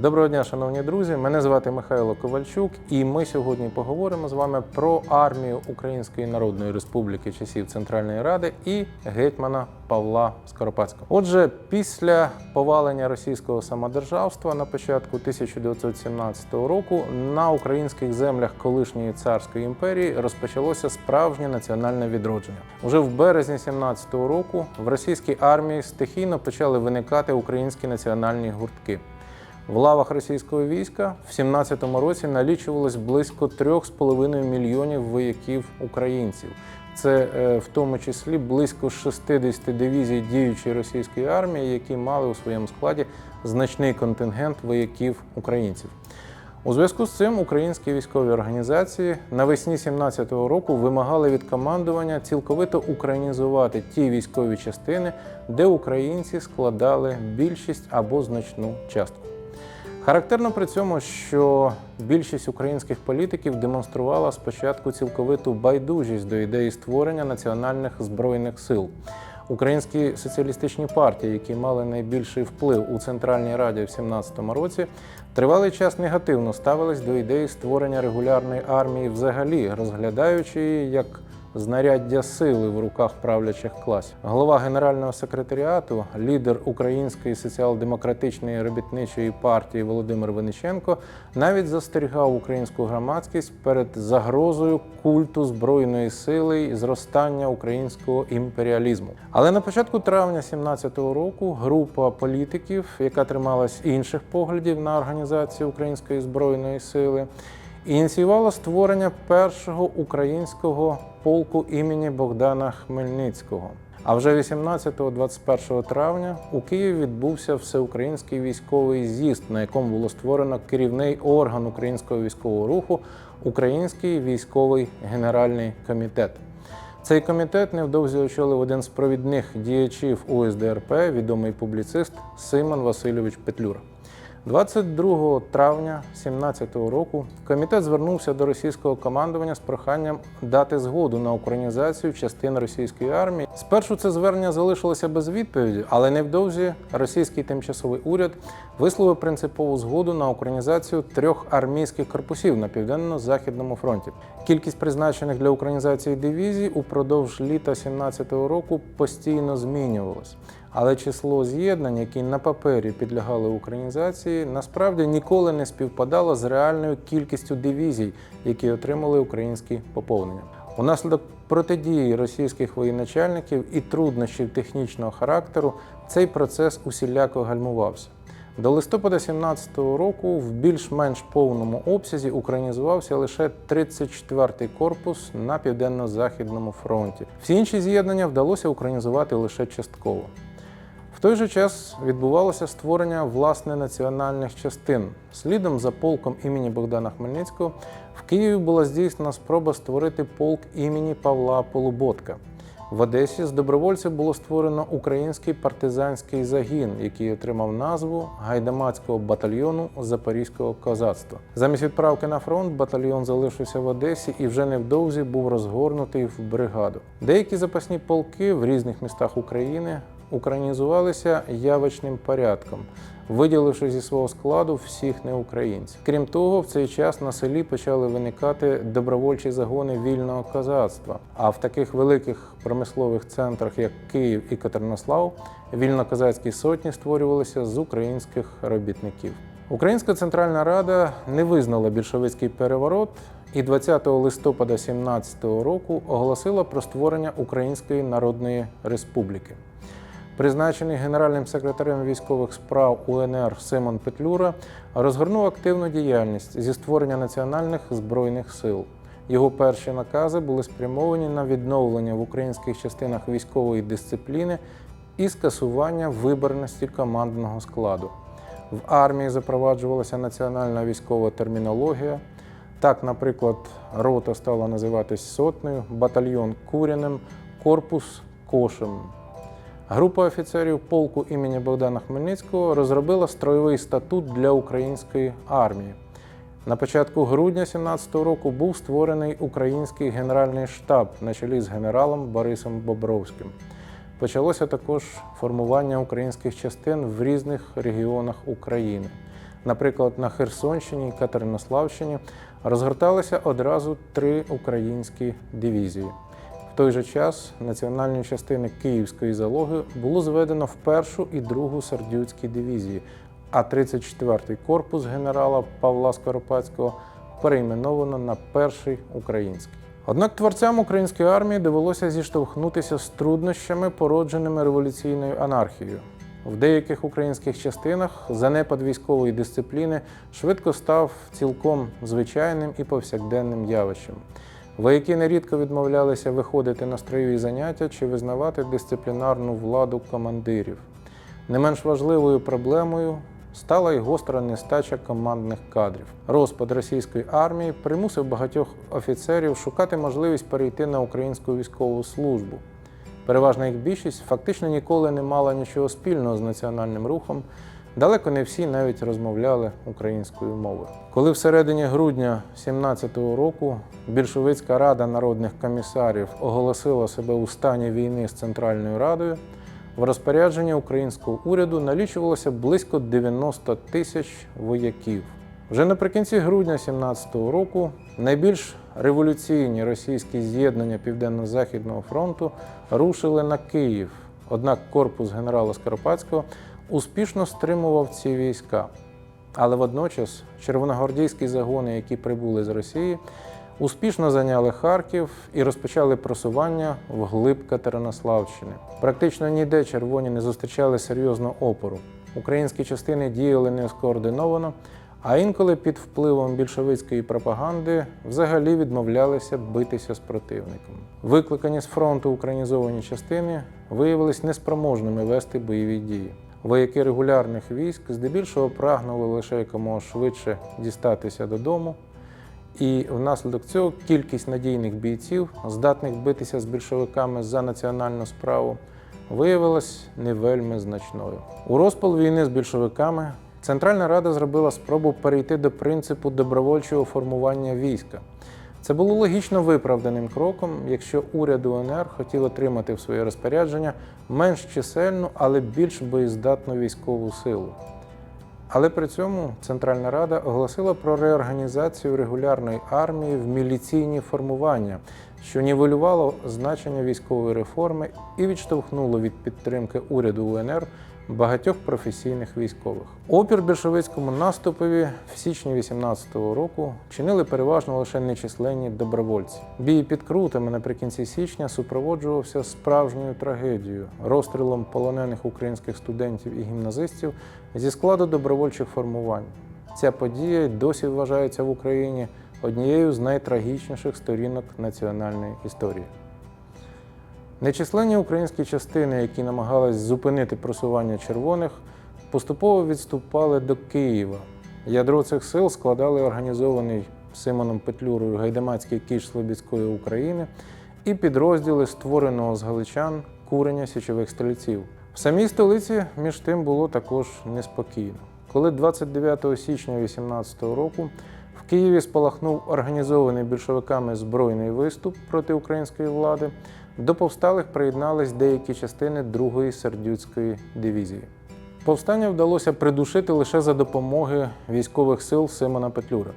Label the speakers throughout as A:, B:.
A: Доброго дня, шановні друзі. Мене звати Михайло Ковальчук, і ми сьогодні поговоримо з вами про армію Української Народної Республіки часів Центральної Ради і гетьмана Павла Скоропадського. Отже, після повалення російського самодержавства на початку 1917 року на українських землях колишньої царської імперії розпочалося справжнє національне відродження. Уже в березні 17 року в російській армії стихійно почали виникати українські національні гуртки. В лавах російського війська в 17-му році налічувалось близько 3,5 мільйонів вояків українців. Це е, в тому числі близько 60 дивізій діючої російської армії, які мали у своєму складі значний контингент вояків українців. У зв'язку з цим українські військові організації навесні 17-го року вимагали від командування цілковито українізувати ті військові частини, де українці складали більшість або значну частку. Характерно при цьому, що більшість українських політиків демонструвала спочатку цілковиту байдужість до ідеї створення національних збройних сил. Українські соціалістичні партії, які мали найбільший вплив у Центральній Раді в 17-му році, тривалий час негативно ставились до ідеї створення регулярної армії взагалі, розглядаючи її як знаряддя сили в руках правлячих класів. Голова генерального секретаріату, лідер Української соціал-демократичної робітничої партії Володимир Винниченко навіть застерігав українську громадськість перед загрозою культу збройної сили і зростання українського імперіалізму. Але на початку травня 17-го року група політиків, яка трималась інших поглядів на організацію української збройної сили, ініціювала створення першого українського полку імені Богдана Хмельницького. А вже 18-21 травня у Києві відбувся всеукраїнський військовий з'їзд, на якому було створено керівний орган українського військового руху Український військовий генеральний комітет. Цей комітет невдовзі очолив один з провідних діячів УСДРП, відомий публіцист Симон Васильович Петлюра. 22 травня 2017 року комітет звернувся до російського командування з проханням дати згоду на українізацію частин російської армії. Спершу це звернення залишилося без відповіді, але невдовзі російський тимчасовий уряд висловив принципову згоду на українізацію трьох армійських корпусів на південно-західному фронті. Кількість призначених для українізації дивізій упродовж літа 2017 року постійно змінювалась. Але число з'єднань, які на папері підлягали українізації, насправді ніколи не співпадало з реальною кількістю дивізій, які отримали українські поповнення. Унаслідок протидії російських воєначальників і труднощів технічного характеру цей процес усіляко гальмувався. До листопада 2017 року в більш-менш повному обсязі українізувався лише 34-й корпус на південно-західному фронті. Всі інші з'єднання вдалося українізувати лише частково. В той же час відбувалося створення власне національних частин. Слідом за полком імені Богдана Хмельницького в Києві була здійснена спроба створити полк імені Павла Полуботка. В Одесі з добровольців було створено український партизанський загін, який отримав назву гайдамацького батальйону Запорізького козацтва. Замість відправки на фронт батальйон залишився в Одесі і вже невдовзі був розгорнутий в бригаду. Деякі запасні полки в різних містах України українізувалися явочним порядком, виділивши зі свого складу всіх неукраїнців. Крім того, в цей час на селі почали виникати добровольчі загони вільного козацтва. А в таких великих промислових центрах, як Київ і Катеринослав, вільнокозацькі сотні створювалися з українських робітників. Українська Центральна Рада не визнала більшовицький переворот і 20 листопада 2017 року оголосила про створення Української Народної Республіки. Призначений генеральним секретарем військових справ УНР Симон Петлюра розгорнув активну діяльність зі створення національних збройних сил. Його перші накази були спрямовані на відновлення в українських частинах військової дисципліни і скасування виборності командного складу. В армії запроваджувалася національна військова термінологія. Так, наприклад, рота стала називатись сотнею, батальйон куряним, корпус кошем. Група офіцерів полку імені Богдана Хмельницького розробила строєвий статут для української армії. На початку грудня 2017 року був створений український генеральний штаб на чолі з генералом Борисом Бобровським. Почалося також формування українських частин в різних регіонах України. наприклад, на Херсонщині і Катеринославщині, розгорталися одразу три українські дивізії. Той же час національні частини Київської залоги було зведено в першу і другу сердюцькі дивізії, а 34-й корпус генерала Павла Скоропадського перейменовано на перший український. Однак творцям української армії довелося зіштовхнутися з труднощами, породженими революційною анархією. В деяких українських частинах занепад військової дисципліни швидко став цілком звичайним і повсякденним явищем. Вояки нерідко відмовлялися виходити на строєві заняття чи визнавати дисциплінарну владу командирів. Не менш важливою проблемою стала й гостра нестача командних кадрів. Розпад російської армії примусив багатьох офіцерів шукати можливість перейти на українську військову службу. Переважна їх більшість фактично ніколи не мала нічого спільного з національним рухом. Далеко не всі навіть розмовляли українською мовою. Коли всередині грудня 17-го року більшовицька рада народних комісарів оголосила себе у стані війни з Центральною Радою, в розпорядженні українського уряду налічувалося близько 90 тисяч вояків. Вже наприкінці грудня 17-го року найбільш революційні російські з'єднання Південно-Західного фронту рушили на Київ. Однак корпус генерала Скоропадського успішно стримував ці війська. Але водночас червоногвардійські загони, які прибули з Росії, успішно зайняли Харків і розпочали просування вглиб Катеринославщини. Практично ніде червоні не зустрічали серйозного опору. Українські частини діяли не скоординовано, а інколи під впливом більшовицької пропаганди взагалі відмовлялися битися з противником. Викликані з фронту українізовані частини виявились неспроможними вести бойові дії. Вояки регулярних військ здебільшого прагнули лише якомога швидше дістатися додому, і внаслідок цього кількість надійних бійців, здатних битися з більшовиками за національну справу, виявилась не вельми значною. У розпал війни з більшовиками Центральна Рада зробила спробу перейти до принципу добровольчого формування війська. Це було логічно виправданим кроком, якщо уряд УНР хотів отримати в своє розпорядження менш чисельну, але більш боєздатну військову силу. Але при цьому Центральна Рада оголосила про реорганізацію регулярної армії в міліційні формування, що нівелювало значення військової реформи і відштовхнуло від підтримки уряду УНР багатьох професійних військових. Опір більшовицькому наступові в січні 18-го року чинили переважно лише нечисленні добровольці. Бій під Крутами наприкінці січня супроводжувався справжньою трагедією розстрілом полонених українських студентів і гімназистів зі складу добровольчих формувань. Ця подія досі вважається в Україні однією з найтрагічніших сторінок національної історії. Нечисленні українські частини, які намагались зупинити просування червоних, поступово відступали до Києва. Ядро цих сил складали організований Симоном Петлюрою гайдамацький кіш Слобідської України і підрозділи створеного з галичан курення січових стрільців. В самій столиці між тим було також неспокійно. Коли 29 січня 18 року в Києві спалахнув організований більшовиками збройний виступ проти української влади, до повсталих приєднались деякі частини Другої сердюцької дивізії. Повстання вдалося придушити лише за допомоги військових сил Симона Петлюри.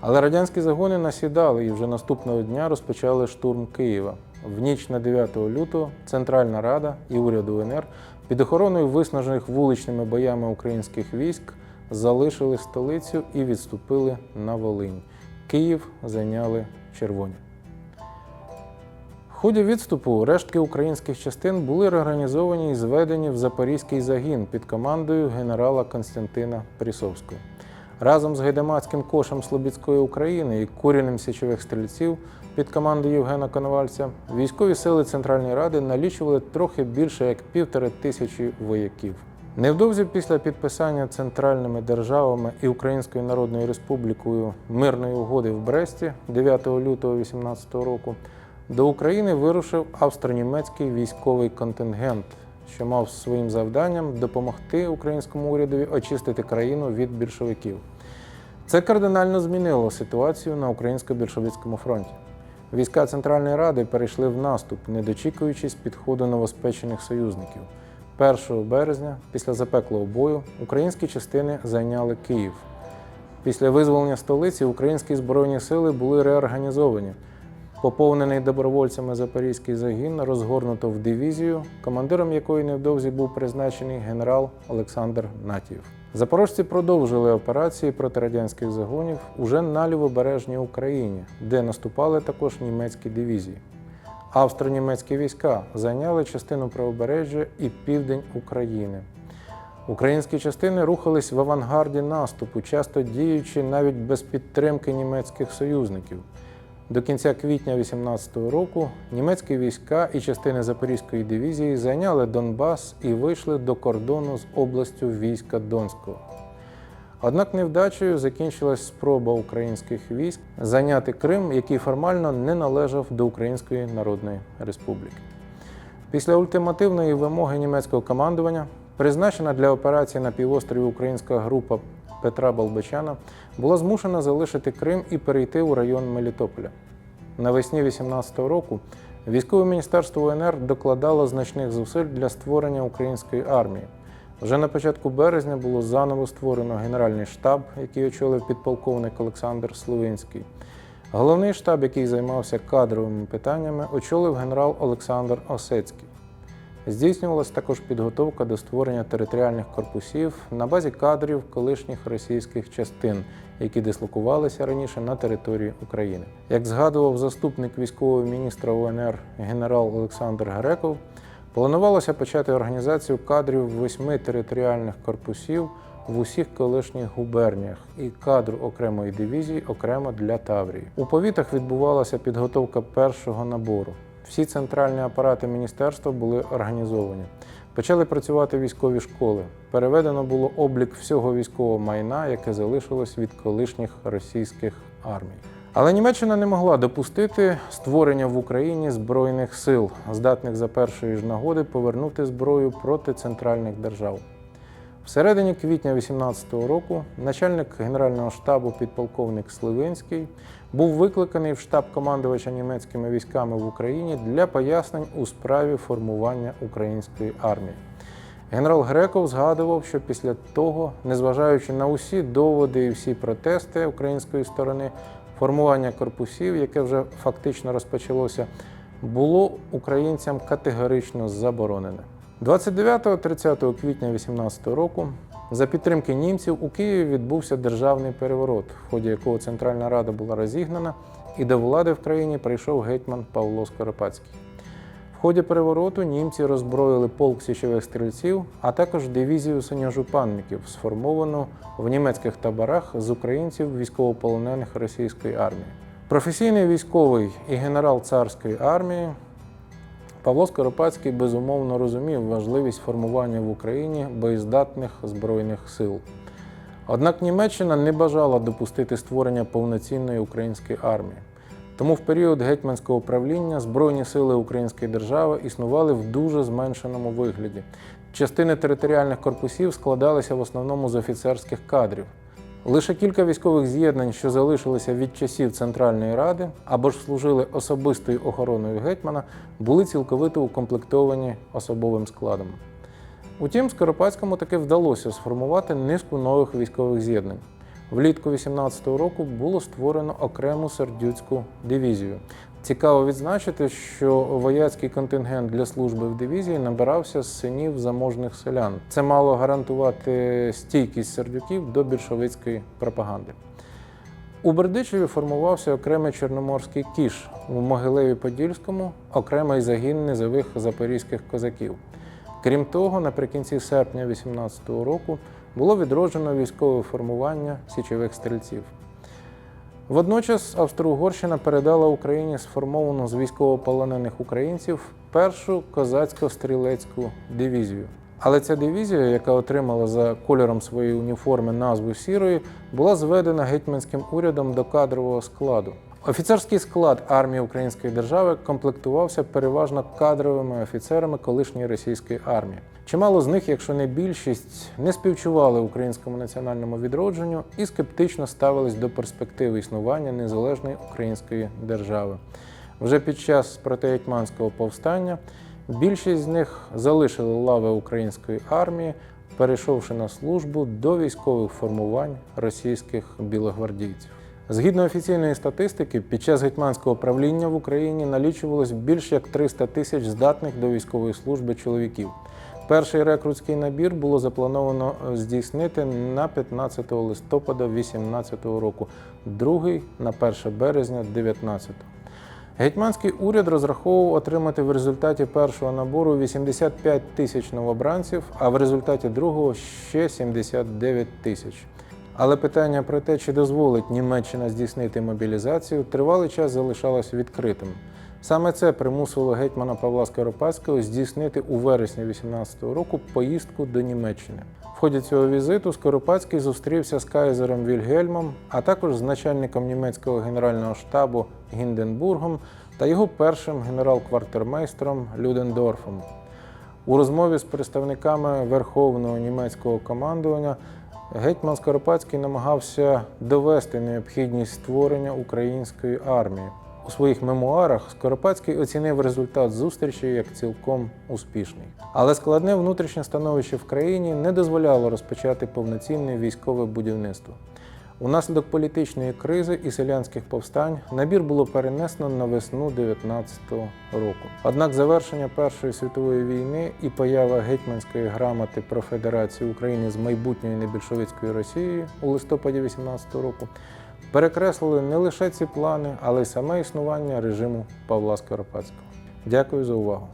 A: Але радянські загони насідали і вже наступного дня розпочали штурм Києва. В ніч на 9 лютого Центральна Рада і уряд УНР під охороною виснажених вуличними боями українських військ залишили столицю і відступили на Волинь. Київ зайняли червоні. Ході відступу рештки українських частин були реорганізовані і зведені в Запорізький загін під командою генерала Константина Прісовського. Разом з гайдамацьким кошем Слобідської України і курінним січових стрільців під командою Євгена Коновальця військові сили Центральної Ради налічували трохи більше як півтори тисячі вояків. Невдовзі після підписання центральними державами і Українською Народною Республікою мирної угоди в Бресті 9 лютого 18 року до України вирушив австро-німецький військовий контингент, що мав своїм завданням допомогти українському урядові очистити країну від більшовиків. Це кардинально змінило ситуацію на українсько-більшовицькому фронті. Війська Центральної Ради перейшли в наступ, не дочікуючись підходу новоспечених союзників. 1 березня, після запеклого бою, українські частини зайняли Київ. Після визволення столиці українські збройні сили були реорганізовані. Поповнений добровольцями запорізький загін розгорнуто в дивізію, командиром якої невдовзі був призначений генерал Олександр Натієв. Запорожці продовжили операції проти радянських загонів уже на лівобережній Україні, де наступали також німецькі дивізії. Австро-німецькі війська зайняли частину правобережжя і південь України. Українські частини рухались в авангарді наступу, часто діючи навіть без підтримки німецьких союзників. До кінця квітня 18-го року німецькі війська і частини Запорізької дивізії зайняли Донбас і вийшли до кордону з областю війська Донського. Однак невдачею закінчилась спроба українських військ зайняти Крим, який формально не належав до Української Народної Республіки. Після ультимативної вимоги німецького командування, призначена для операції на півострові українська група Петра Балбачана була змушена залишити Крим і перейти у район Мелітополя. Навесні 18-го року військове міністерство УНР докладало значних зусиль для створення української армії. Вже на початку березня було заново створено Генеральний штаб, який очолив підполковник Олександр Словинський. Головний штаб, який займався кадровими питаннями, очолив генерал Олександр Осецький. Здійснювалася також підготовка до створення територіальних корпусів на базі кадрів колишніх російських частин, які дислокувалися раніше на території України. Як згадував заступник військового міністра УНР генерал Олександр Греков, планувалося почати організацію кадрів восьми територіальних корпусів в усіх колишніх губерніях і кадр окремої дивізії окремо для Таврії. У повітах відбувалася підготовка першого набору. Всі центральні апарати міністерства були організовані. Почали працювати військові школи. Переведено було облік всього військового майна, яке залишилось від колишніх російських армій. Але Німеччина не могла допустити створення в Україні збройних сил, здатних за першої ж нагоди повернути зброю проти центральних держав. Всередині квітня 18-го року начальник Генерального штабу підполковник Сливинський був викликаний в штаб командувача німецькими військами в Україні для пояснень у справі формування української армії. Генерал Греков згадував, що після того, незважаючи на усі доводи і всі протести української сторони, формування корпусів, яке вже фактично розпочалося, було українцям категорично заборонене. 29-30 квітня 18 року за підтримки німців у Києві відбувся державний переворот, в ході якого Центральна Рада була розігнана, і до влади в країні прийшов гетьман Павло Скоропадський. В ході перевороту німці роззброїли полк січових стрільців, а також дивізію синьожупанників, сформовану в німецьких таборах з українців військовополонених російської армії. Професійний військовий і генерал царської армії Павло Скоропадський безумовно розумів важливість формування в Україні боєздатних збройних сил. Однак Німеччина не бажала допустити створення повноцінної української армії. Тому в період гетьманського правління Збройні сили Української держави існували в дуже зменшеному вигляді. Частини територіальних корпусів складалися в основному з офіцерських кадрів. Лише кілька військових з'єднань, що залишилися від часів Центральної Ради або ж служили особистою охороною гетьмана, були цілковито укомплектовані особовим складом. Утім, Скоропадському таки вдалося сформувати низку нових військових з'єднань. Влітку 18-го року було створено окрему сердюцьку дивізію. Цікаво відзначити, що вояцький контингент для служби в дивізії набирався з синів заможних селян. Це мало гарантувати стійкість сердюків до більшовицької пропаганди. У Бердичеві формувався окремий чорноморський кіш, у Могилеві-Подільському окремий загін низових запорізьких козаків. Крім того, наприкінці серпня 18-го року було відроджено військове формування січових стрільців. Водночас Австро-Угорщина передала Україні сформовану з військовополонених українців першу козацько-стрілецьку дивізію. Але ця дивізія, яка отримала за кольором своєї уніформи назву сірої, була зведена гетьманським урядом до кадрового складу. Офіцерський склад армії Української держави комплектувався переважно кадровими офіцерами колишньої російської армії. Чимало з них, якщо не більшість, не співчували українському національному відродженню і скептично ставились до перспективи існування незалежної української держави. Вже під час протигетьманського повстання Більшість з них залишили лави української армії, перейшовши на службу до військових формувань російських білогвардійців. Згідно офіційної статистики, під час гетьманського правління в Україні налічувалось більш як 300 тисяч здатних до військової служби чоловіків. Перший рекрутський набір було заплановано е, здійснити на 15 листопада 2018 року, другий на 1 березня 2019. Гетьманський уряд розраховував отримати в результаті першого набору 85 тисяч новобранців, а в результаті другого ще 79 тисяч. Але питання про те, чи дозволить Німеччина здійснити мобілізацію, тривалий час залишалось відкритим. Саме це примусило гетьмана Павла Скоропадського здійснити у вересні 18 року поїздку до Німеччини. В ході цього візиту Скоропадський зустрівся з кайзером Вільгельмом, а також з начальником німецького генерального штабу Гінденбургом та його першим генерал-квартирмейстром Людендорфом. У розмові з представниками верховного німецького командування гетьман Скоропадський намагався довести необхідність створення української армії. У своїх мемуарах Скоропадський оцінив результат зустрічі як цілком успішний. Але складне внутрішнє становище в країні не дозволяло розпочати повноцінне військове будівництво. Унаслідок політичної кризи і селянських повстань набір було перенесено на весну 19-го року. Однак завершення Першої світової війни і поява гетьманської грамоти про Федерацію України з майбутньою небільшовицькою Росією у листопаді 18-го року перекреслили не лише ці плани, але й саме існування режиму Павла Скоропадського. Дякую за увагу.